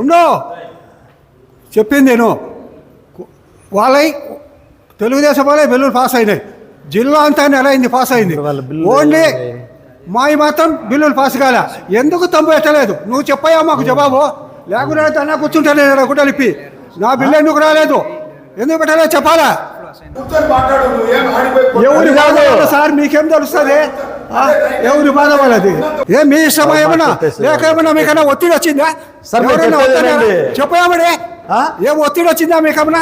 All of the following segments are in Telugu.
ఉండో. చెప్పింది నేను. వాళ్ళై తెలుగుదేశం వాళ్ళే బిల్లులు పాస్ అయినాయి. జిల్లా అంతా నెల అయింది పాస్ అయింది. ఓన్లీ? మావి మాత్రం బిల్లులు పాస్ కాలే. ఎందుకు తమ్ము పెట్టలేదు నువ్వు చెప్పాయా మాకు జవాబు. లేకుండా అన్నా కూర్చుంటాను నేను గుడ్డలిప్పి నా బిల్లు ఎందుకు రాలేదు? ఎందుకు పెట్టలేదు? చెప్పాలా? ఎవరి సార్ మీకేం తెలుస్తుంది? ఎవరి బాధ వాళ్ళది ఏ మీ ఇష్టమా ఏమన్నా లేక ఏమన్నా మీకన్నా ఒత్తిడి వచ్చిందా? సార్. చెప్పామడి? ఏం ఒత్తిడి వచ్చిందా మీకన్నా?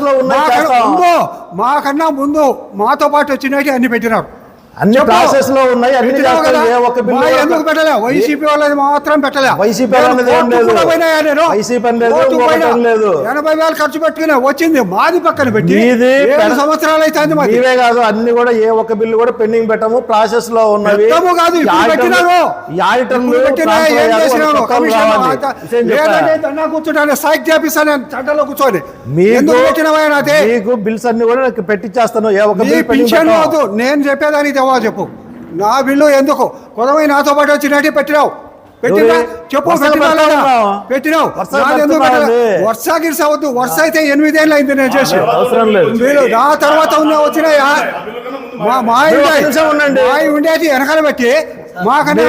లో మాకన్నా ముందు మాతో పాటు వచ్చినట్టు అన్ని పెట్టినారు. అన్ని. ప్రాసెస్లో ఉన్నాయి అన్ని? ఏ ఒక్క బిల్లు ఎందుకు పెట్టలే? వైసీపీ వాళ్ళది మాత్రం పెట్టలే. వైసీపీ వాళ్ళది ఏం లేదు. నేను? వైసీపీ లేదు. ఎనభై వేలు ఖర్చు పెట్టుకున్నా వచ్చింది మాది పక్కన పెట్టి. పెద్ద- సంవత్సరాలు అయితే మాది. ఇవే కాదు అన్ని కూడా ఏ ఒక్క బిల్లు కూడా పెండింగ్ పెట్టము ప్రాసెస్లో ఉన్నవి కాదు, కూర్చుంటాను సైక్ చేపిస్తాను చట్టంలో కూర్చొని. మీకు బిల్స్ అన్ని కూడా నాకు పెట్టించేస్తాను ఏ ఒక్క బిల్ నేను చెప్పేదానికి జవాబు చెప్పు నా బిల్లు ఎందుకు కొదవై నాతో పాటు వచ్చినట్టు పెట్టినావు పెట్టినా? చెప్పు పెట్టినా? పెట్టినావు? వర్ష గిరిస వద్దు వర్ష అయితే ఎనిమిదేళ్ళు అయింది నేను చేసి అవసరం లేదు మీరు నా తర్వాత ఉన్న వచ్చినాయా మా. మా ఉండేది వెనకాల పెట్టి మాకన్నా?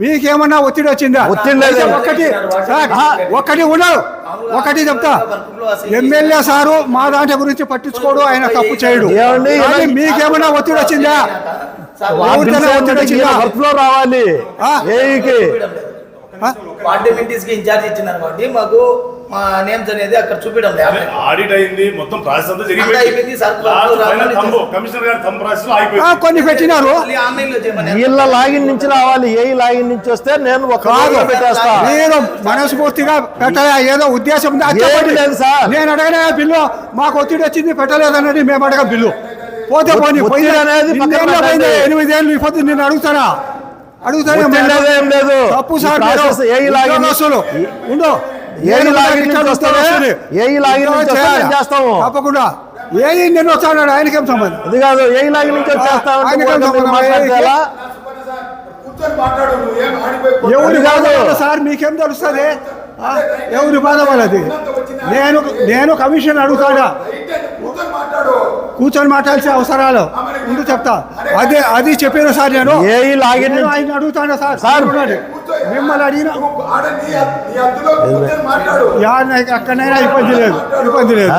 మీకేమన్నా ఒత్తిడి వచ్చిందా ఒత్తిడి ఒక్కటి సార్. ఒక్కటి ఉండవు ఒకటి చెప్తా ఎమ్మెల్యే సారు మా దాంట్లో గురించి పట్టించుకోడు ఆయన తప్పు చేయడు మీకేమన్నా ఒత్తిడి వచ్చిందా ఒత్తిడి వచ్చిందా ఈయన వర్క్ ఫ్లో రావాలి ఆ? ఏఈకి ఆ? పార్లమెంటీస్కి ఇన్ఛార్జ్ ఇచ్చినారు కాబట్టి మాకు మా నేమ్స్ అనేది అక్కడ చూపించడం లేదు. ఆడిట్ అయింది మొత్తం ప్రాసెస్ అంతా అంతా అయిపోయింది, కమిషనర్ గారి థంబ్ ప్రాసెస్ అయిపోయింది. కొన్ని పెట్టినారు. ఆన్లైన్లో చేయమని. వీళ్ళ లాగిన్ నుంచి రావాలి ఏ లాగిన్ నుంచి వస్తే నేను ఒక కాదు. పెట్టేస్తా. మీరు మనస్ఫూర్తిగా పెట్టలే ఏదో ఉద్దేశం. లేదు సార్. నేను అడగనే బిల్లు మాకు ఒత్తిడి వచ్చింది పెట్టలేదన్నది మేము అడగ బిల్లు. పోతే పోనీ పోయిన- అనేది ఎనిమిదేళ్ళు ఇప్పుడు నేను అడుగుతానా? అడుగుతానే. తప్పు సార్ ఉండు. చేస్తాము. తప్పకుండా. ఏ నేను వస్తాడు ఆయనకేం సంబంధం? అది కాదు. ఏ లాగిన్ నుంచి ఎవరి కాదు. సార్ మీకేం తెలుస్తుంది? ఎవరి బాధ వాళ్ళది? నేను నేను కమిషన్ అడుగుతాడా కూర్చొని మాట్లాడు కూర్చొని మాట్లాడాల్సిన అవసరాలు. ముందు చెప్తా. అదే అది చెప్పాను సార్ నేను. ఆయన అడుగుతాను సార్. సార్. మిమ్మల్ని అడిగిన అక్కడైనా ఇబ్బంది లేదు. ఇబ్బంది లేదు.